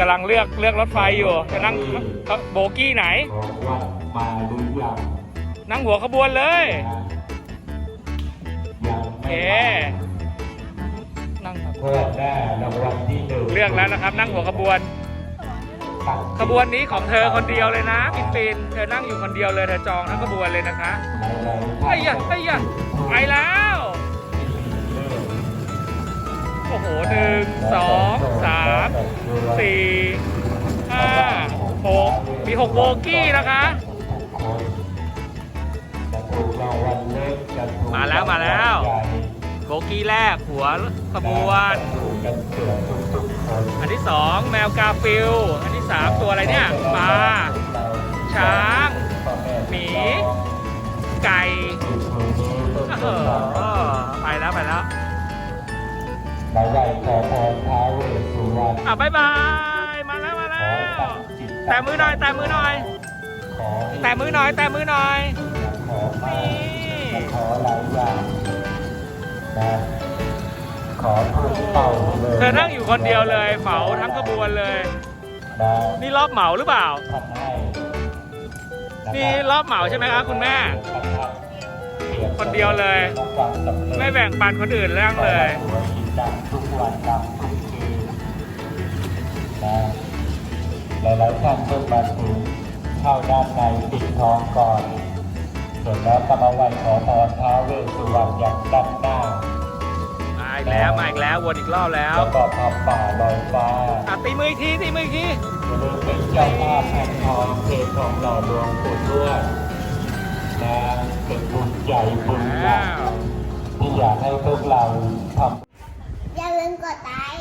กำลังเลือกเลือกรถไฟอยู่จะนั่งโบกี้ไหน มาหรือยังนั่งหัวขบวนเลยโอเคนั่งครับเพื่อได้รางวัลที่หนึ่งเลือกแล้วนะครับ นั่งหัวขบวน ขบวนนี้ของเธอคนเดียวเลยนะปินปินเธอนั่งอยู่คนเดียวเลยเธอจองทั้งขบวนเลยนะคะหลายๆท่านไอ้ยะไอ้ยะไปแล้ว โอ้โหหนึ่งสองสามสี่ห้าหกมีหกโบกี้นะคะ มาแล้วมาแล้วโบกี้แรกหัวขบวนถูกกันเกือบทุกๆคนอันที่สองแมวกาฟิล อันที่สามตัวอะไรเนี่ยปลาช้าง ไปไหว้ขอพรท้าวเวสสุวรรณอะบายบาย มาแล้วมาแล้ว แต่มือหน่อยแต่มือหน่อย ขอให้แต่มือหน่อยแต่มือหน่อย ขอมากนี่ขอหลายอย่างนะขอถูกเป่าเลยเธอนั่งอยู่คนเดียวเลยเหมาทั้งขบวนเลย นะนี่รอบเหมาหรือเปล่าท่านให้ะคบนี่รอบเหมาใช่ไหมครับคุณแม่ คนเดียวเลยความสำเร็จ ไม่แบ่งปันคนอื่นเรื่องเลยหัวกิ นดังทุกวันดังทุกคืนนะหลายๆท่านเพิ่งมาถึงเข้าด้านในปิดทองก่อนเสร็จแล้วก็มาไหว้ขอพรท้าวเวสสุวรรณอย่างด้านหน้ามาอีกแล้วมาอีกแล้ววนอีกรอบแล้วแล้วก็พาป่าลอยฟ้าอะตีมืออีกทีตีมืออีกทีจะได้เป็นเจ้าภาพแห่งทองเททองหล่อดวงปู่ทวดนะเป็นบุญใหญ่บุญหนัว้ากวที่อยากให้พวกเราทำ tay